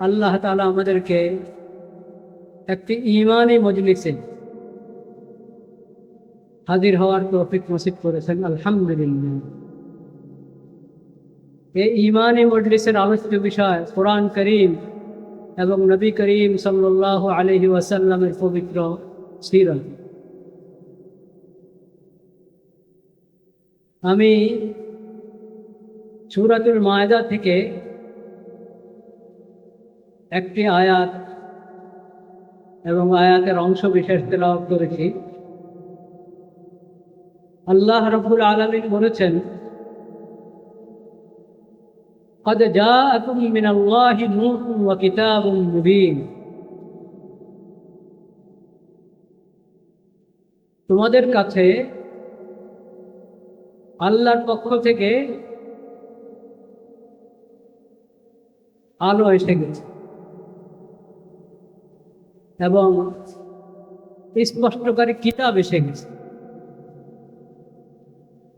আল্লাহ তালা আমাদেরকে একটি ইমানি মজলিসে হাজির হওয়ার তৌফিক নসিব করেছেন, আলহামদুলিল্লাহ। এই ইমানি মজলিসের আলোচিত বিষয় কোরআন করিম এবং নবী করিম সাল্লাহ আলহি ওয়াসাল্লামের পবিত্র সিরত আমি সুরাতুল মায়দা থেকে একটি আয়াত এবং আয়াতের অংশ বিশেষ তেলাওয়াত করেছি আল্লাহ রব্বুল আলমিন বলেছেন قد جاءكم من الله نور وكتاب مبين তোমাদের কাছে আল্লাহর পক্ষ থেকে আলো এসে গেছে এবং স্পষ্টকারী কিতাব এসে গেছে।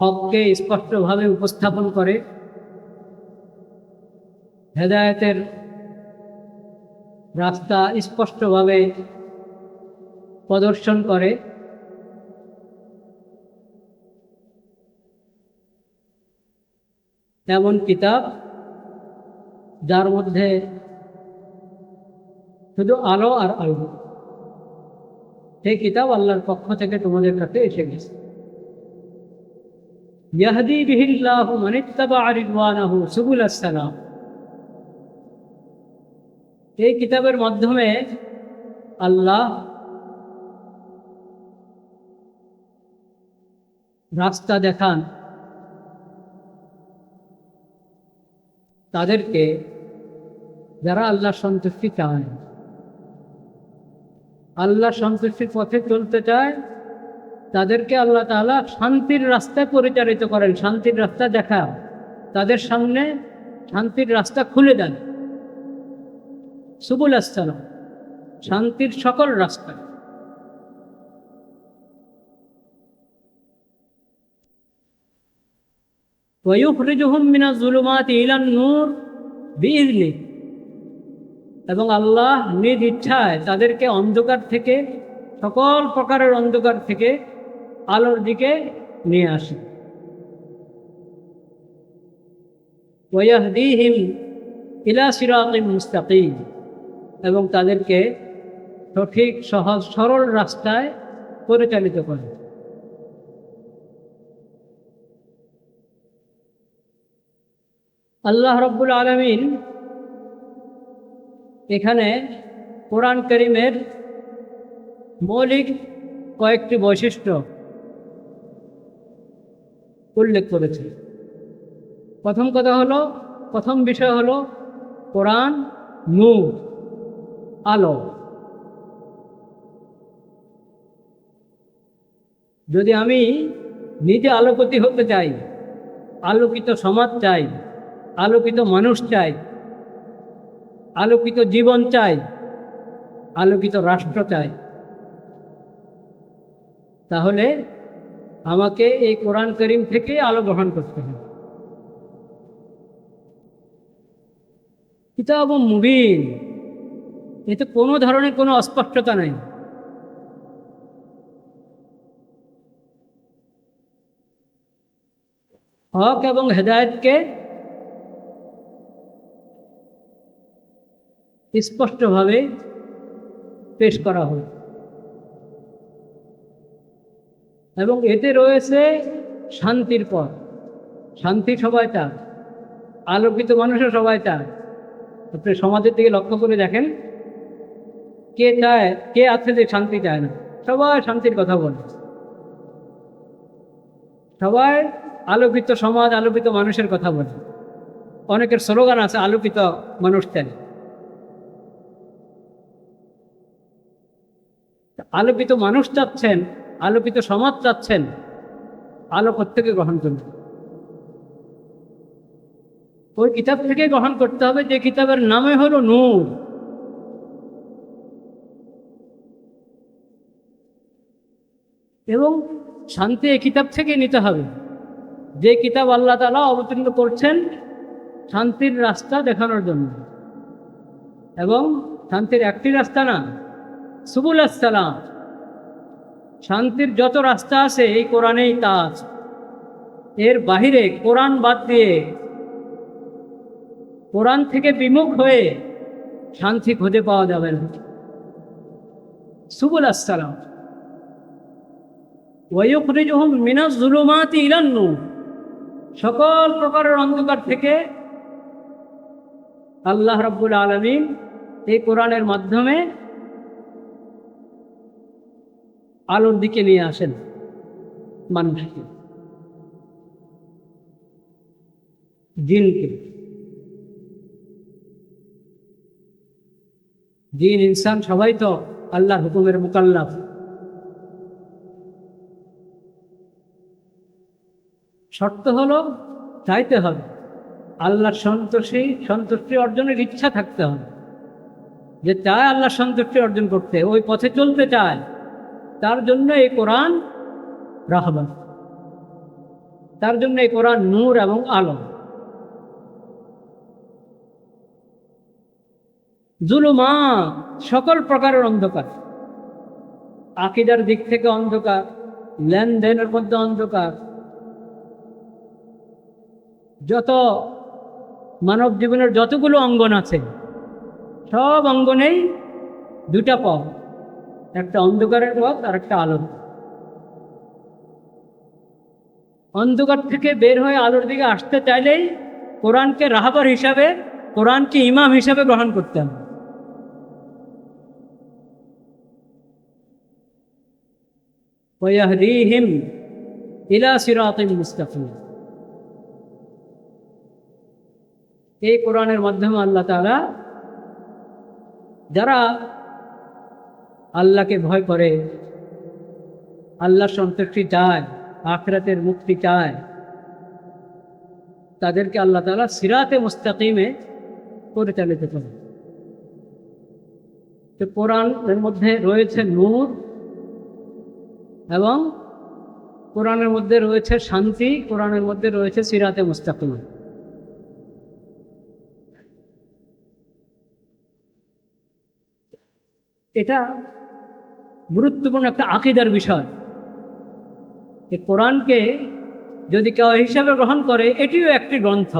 হককে স্পষ্টভাবে উপস্থাপন করে হেদায়তের রাস্তা স্পষ্টভাবে প্রদর্শন করে। এমন কিতাব যার মধ্যে শুধু আলো আর আলো। সেই কিতাব আল্লাহর পক্ষ থেকে তোমাদের কাছে এসে গেছে। ইয়াহদি বিহিল্লাহু মানিত্তাবা রিদওয়ানাহু সুবুল আসসালাম এই কিতাবের মাধ্যমে আল্লাহ রাস্তা দেখান। তাদেরকে যারা আল্লাহ সন্তুষ্টি চায়। আল্লাহ সন্তুষ্টির পথে চলতে চায়, তাদেরকে আল্লাহ তালা শান্তির রাস্তায় পরিচালিত করেন। শান্তির রাস্তা দেখা, তাদের সামনে শান্তির রাস্তা খুলে দেন। সুবুল আসসালাম, শান্তির সকল রাস্তা। ওয়ুখরিজুহুম মিনা জুলুমাত ইলান নূর বিইজনি এবং আল্লাহ নিজ ইচ্ছায় তাদেরকে অন্ধকার থেকে, সকল প্রকারের অন্ধকার থেকে আলোর দিকে নিয়ে আসে ওয়াহদিহিম ইলা এবং তাদেরকে সঠিক, সহজ, সরল রাস্তায় পরিচালিত করে আল্লাহ রব্বুল আলমিন এখানে কোরআন করিমের মৌলিক কয়েকটি বৈশিষ্ট্য উল্লেখ করেছে। প্রথম কথা হলো, প্রথম বিষয় হলো কোরআন নূর, আলো। যদি আমি নিজে আলোকতি হতে চাই, আলোকিত সমাজ চাই, আলোকিত মানুষ চাই আলোকিত জীবন চাই, আলোকিত রাষ্ট্র চাই। তাহলে আমাকে এই কোরআন করিম থেকে আলো গ্রহণ করতে হবে। কিতাব মুবিন, এতে কোনো ধরনের কোনো অস্পষ্টতা নাই। হক এবং হেদায়তকে স্পষ্টভাবে পেশ করা হয়। এবং এতে রয়েছে শান্তির পথ। শান্তি সবাই চায়, আলোকিত মানুষও সবাই চায়। আপনি সমাজের দিকে লক্ষ্য করে দেখেন, কে চায়, কে আছে যে শান্তি চায় না। সবাই শান্তির কথা বলে। সবাই আলোকিত সমাজ, আলোকিত মানুষের কথা বলে। অনেকের স্লোগান আছে, আলোকিত মানুষ চাই আলোকিত মানুষ চাচ্ছেন আলোকিত সমাজ চাচ্ছেন, আলো প্রত্যেকে গ্রহণ করবে ওই কিতাব থেকে গ্রহণ করতে হবে যে কিতাবের নামে হলো নূর। এবং শান্তি এই কিতাব থেকে নিতে হবে। যে কিতাব আল্লাহ তালা অবতীর্ণ করছেন, শান্তির রাস্তা দেখানোর জন্য। এবং শান্তির একটি রাস্তা না সুবুল আসসালাম। শান্তির যত রাস্তা আছে, এই কোরআনেই তা আছে এর বাহিরে কোরআন বাদ দিয়ে কোরআন থেকে বিমুখ হয়ে শান্তি খুঁজে পাওয়া যাবে না। সুবুল আসসালাম। ওয়ুখরিজুহুম মিনাজ জুলুমাতি ইলান সকল প্রকারের অন্ধকার থেকে আল্লাহ রাব্বুল আলামিন এই কোরআনের মাধ্যমে আলোর দিকে নিয়ে আসেন মানুষকে। জিনকে। জিন, ইনসান সবাই তো আল্লাহর হুকুমের মোকাল্লাফ। শর্ত হলো চাইতে হবে। আল্লাহর সন্তোষী সন্তুষ্টি অর্জনের ইচ্ছা থাকতে হবে। যে চায় আল্লাহর সন্তুষ্টি অর্জন করতে, ওই পথে চলতে চায়। তার জন্য এই কোরআন রাহবান তার জন্য এই কোরআন নূর এবং আলো জুলুমা সকল প্রকারের অন্ধকার। আকিদার দিক থেকে অন্ধকার, লেনদেনের মধ্যে অন্ধকার। যত মানব জীবনের যতগুলো অঙ্গন আছে, সব অঙ্গনেই দুটা পথ একটা অন্ধকারের পথ আর একটা আলোর অন্ধকার থেকে বের হয়ে আলোর দিকে আসতে চাইলেই কোরআনকে রাহাবার হিসাবে, কোরআনকে ইমাম হিসাবে গ্রহণ করতে হবে। এই কোরআনের মাধ্যমে আল্লাহ তাআলা যারা আল্লাহকে ভয় করে। আল্লাহর সন্তুষ্টি চায়, আখরাতের মুক্তি চায়। তাদেরকে আল্লাহ তালা সিরাতে মুস্তাকিমে পরিচালিত করে তো কোরআনের মধ্যে রয়েছে নূর এবং কোরআনের মধ্যে রয়েছে শান্তি, কোরআনের মধ্যে রয়েছে সিরাতে মুস্তাকিম। এটা গুরুত্বপূর্ণ একটা আকিদার বিষয় এই কোরআনকে যদি কেউ হিসাবে গ্রহণ করে, এটিও একটি গ্রন্থ।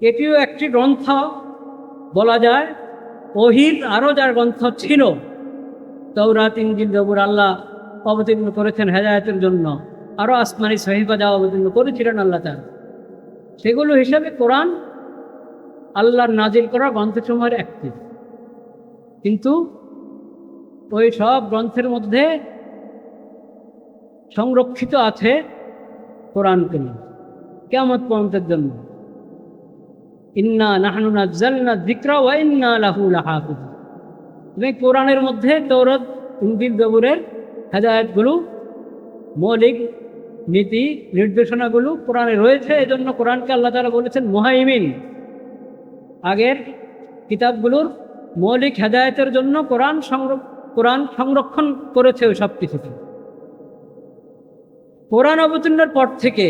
এটিও একটি গ্রন্থ বলা যায় ওহির আরও যার গ্রন্থ ছিল তৌরাত ইঞ্জিল জবুর আল্লাহ অবতীর্ণ করেছেন হেদায়তের জন্য। আরও আসমানি সহিফা যা অবতীর্ণ করেছিলেন আল্লাহ তার সেগুলো হিসাবে কোরআন আল্লাহর নাজিল করা গ্রন্থসমূহের একটি। কিন্তু ওই সব গ্রন্থের মধ্যে সংরক্ষিত আছে কোরআনকে নিয়ে। কেমত পর্যন্তের জন্য। ইন্না নাহানু নাজ্জালনা যিকরা ওয়া ইন্না লাহু তুমি কোরআনের মধ্যে তৌরত ইনজিল, জবুরের হেদায়তগুলো, মৌলিক নীতি, নির্দেশনাগুলো কোরআনে রয়েছে, এজন্য কোরআনকে আল্লাহ তাআলা বলেছেন মুহাইমিন। আগের কিতাবগুলোর মৌলিক হেদায়তের জন্য কোরআন সংরক্ষ কোরআন সংরক্ষণ করেছে ওই সব কিছুকে। কোরআন অবতীর্ণের পর থেকে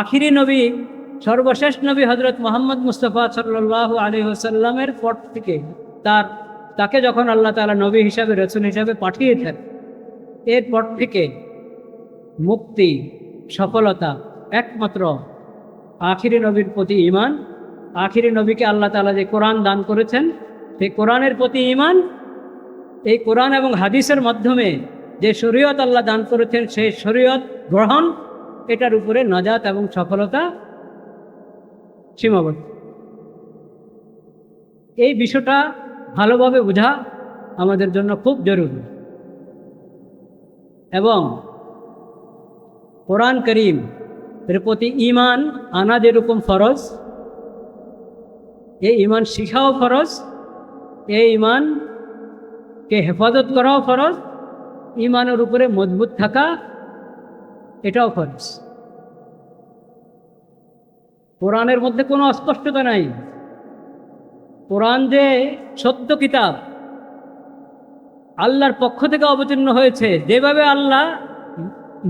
আখিরি নবী, সর্বশেষ নবী হজরত মোহাম্মদ মুস্তফা সাল্লাহ আলী হোসাল্লামের পর থেকে তার, তাকে যখন আল্লাহ তালা নবী হিসাবে, রসুল হিসাবে পাঠিয়েছেন, এরপর থেকে মুক্তি, সফলতা একমাত্র আখিরি নবীর প্রতি ইমান আখিরি নবীকে আল্লাহ তালা যে কোরআন দান করেছেন, সেই কোরআনের প্রতি ইমান এই কোরআন এবং হাদিসের মাধ্যমে যে শরীয়ত আল্লাহ দান করেছেন, সেই শরীয়ত গ্রহণ, এটার উপরে নাজাত এবং সফলতা সীমাবদ্ধ। এই বিষয়টা ভালোভাবে বোঝা আমাদের জন্য খুব জরুরি। এবং কোরআন করিম এর প্রতি ইমান আনা যেরকম ফরজ, এই ইমান শিখাও ফরজ, এই ইমানকে হেফাজত করাও ফরজ ইমানের উপরে মজবুত থাকা, এটাও ফরজ। কোরআনের মধ্যে কোনো অস্পষ্টতা নাই। কোরআন যে সত্য কিতাব, আল্লাহর পক্ষ থেকে অবতীর্ণ হয়েছে, যেভাবে আল্লাহ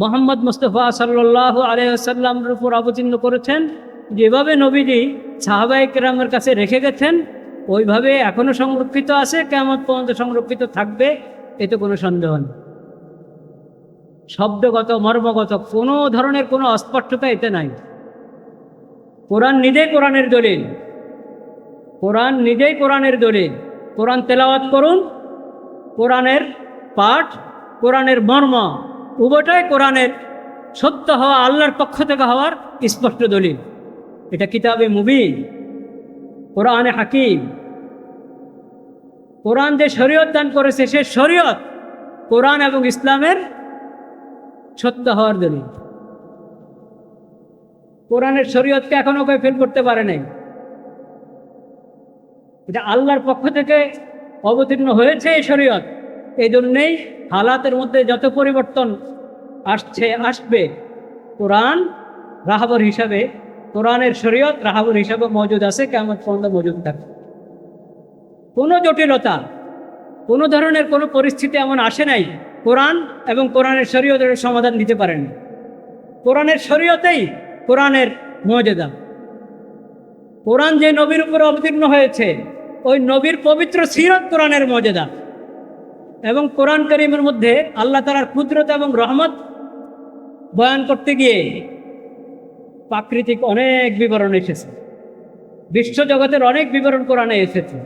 মোহাম্মদ মুস্তফা সাল্লাহ আলহামের উপর অবতীর্ণ করেছেন, যেভাবে নবীজি সাহাবাই কেরামের কাছে রেখে গেছেন ওইভাবে এখনও সংরক্ষিত আছে কেমন পর্যন্ত সংরক্ষিত থাকবে, এতে কোনো সন্দেহ নেই। শব্দগত, মর্মগত কোনো ধরনের কোনো অস্পষ্টতা এতে নাই। কোরআন নিজেই কোরআনের দলিল। কোরআন নিজেই কোরআনের দলিল। কোরআন তেলাওয়াত করুন, কোরআনের পাঠ, কোরআনের মর্ম, উভয়টাই কোরআনের সত্য হওয়া, আল্লাহর পক্ষ থেকে হওয়ার স্পষ্ট দলিল। এটা কিতাবে মুবিন। কোরআনে হাকিম। কোরআন যে শরীয়ত দান করেছে, সে শরীয়ত কোরআন এবং ইসলামের সত্য হওয়ার দলিল। কোরআনের শরীয়তকে এখনও কেউ ফেল করতে পারে নাই। এটা আল্লাহর পক্ষ থেকে অবতীর্ণ হয়েছে এই শরীয়ত। এই জন্যেই হালাতের মধ্যে যত পরিবর্তন আসছে, আসবে, কোরআন রাহাবর হিসাবে কোরআনের শরীয়ত রাহাবুল হিসাবে মজুদ আছে কেমন পর্যন্ত মজুদ থাকবে। কোনো জটিলতা, কোনো ধরনের কোনো পরিস্থিতি এমন আসে নাই, কোরআন এবং কোরআনের শরীয়তের সমাধান দিতে পারেন কোরআনের শরীয়তেই কোরআনের মর্যাদা। কোরআন যে নবীর উপরে অবতীর্ণ হয়েছে, ওই নবীর পবিত্র সিরত কোরআনের মর্যাদা। এবং কোরআন করিমের মধ্যে আল্লাহ তালার ক্ষুদ্রতা এবং রহমত বয়ান করতে গিয়ে প্রাকৃতিক অনেক বিবরণ এসেছে। বিশ্বজগতের অনেক বিবরণ কোরআনে এসেছে।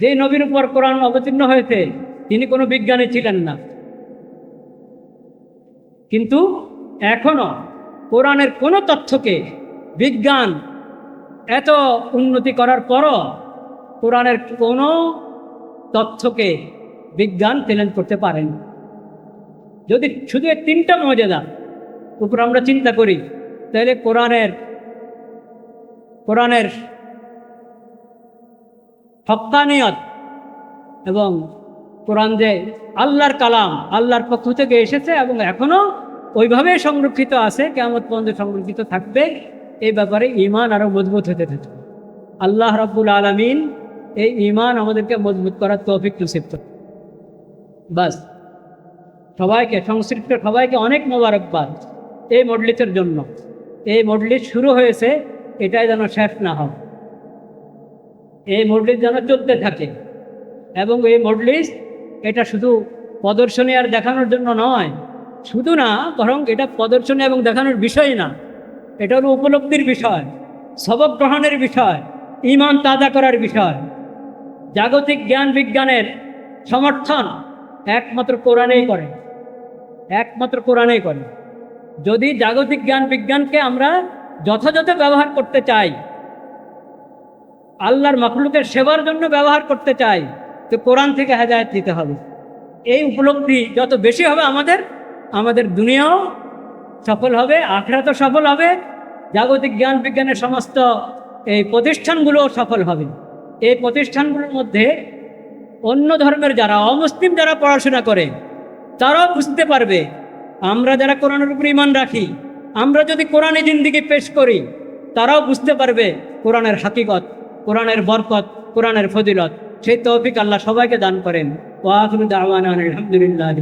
যে নবীর উপর কোরআন অবতীর্ণ হয়েছে, তিনি কোনো বিজ্ঞানী ছিলেন না। কিন্তু এখনও কোরআনের কোনো তথ্যকে বিজ্ঞান এত উন্নতি করার পরও কোরআনের কোনো তথ্যকে বিজ্ঞান চ্যালেঞ্জ করতে পারেন। যদি শুধু তিনটা মর্যাদা উপর আমরা চিন্তা করি তাহলে কোরআনের কোরআনের হক্কানিয়ত এবং কোরআন যে আল্লাহর কালাম, আল্লাহর পক্ষ থেকে এসেছে এবং এখনও ওইভাবে সংরক্ষিত আছে কেমন পর্যন্ত সংরক্ষিত থাকবে, এই ব্যাপারে ইমান আরও মজবুত হতে থাকবে। আল্লাহ রাব্বুল আলমিন এই ইমান আমাদেরকে মজবুত করার তৌফিক নসিব বাস, সবাইকে, সংশ্লিষ্ট সবাইকে অনেক মোবারকবাদ। এই মডলিসের জন্য। এই মডলিস শুরু হয়েছে, এটাই যেন শেষ না হয়। এই মডলিস যেন চলতে থাকে। এবং এই মডলিস এটা শুধু প্রদর্শনী আর দেখানোর জন্য নয়, শুধু না, বরং এটা প্রদর্শনী এবং দেখানোর বিষয় না। এটা হলো উপলব্ধির বিষয়, সবক গ্রহণের বিষয়, ইমান তাজা করার বিষয়। জাগতিক জ্ঞান বিজ্ঞানের সমর্থন একমাত্র কোরআনেই করে। একমাত্র কোরআনেই করে। যদি জাগতিক জ্ঞান বিজ্ঞানকে আমরা যথাযথ ব্যবহার করতে চাই, আল্লাহর মখলুকের সেবার জন্য ব্যবহার করতে চাই, তো কোরআন থেকে হেদায়ত দিতে হবে। এই উপলব্ধি যত বেশি হবে আমাদের আমাদের দুনিয়াও সফল হবে, আখড়াতও সফল হবে, জাগতিক জ্ঞান বিজ্ঞানের সমস্ত এই প্রতিষ্ঠানগুলোও সফল হবে। এই প্রতিষ্ঠানগুলোর মধ্যে অন্য ধর্মের যারা অমুসলিম যারা পড়াশোনা করে, তারাও বুঝতে পারবে আমরা যারা কোরআনের উপর ইমান রাখি, আমরা যদি কোরআনে জিন্দিগি পেশ করি, তারাও বুঝতে পারবে কোরআনের হাকিকত, কোরআনের বরকত, কোরআনের ফজিলত। সেই তৌফিক আল্লাহ সবাইকে দান করেন। আওয়ান আলহামদুলিল্লাহ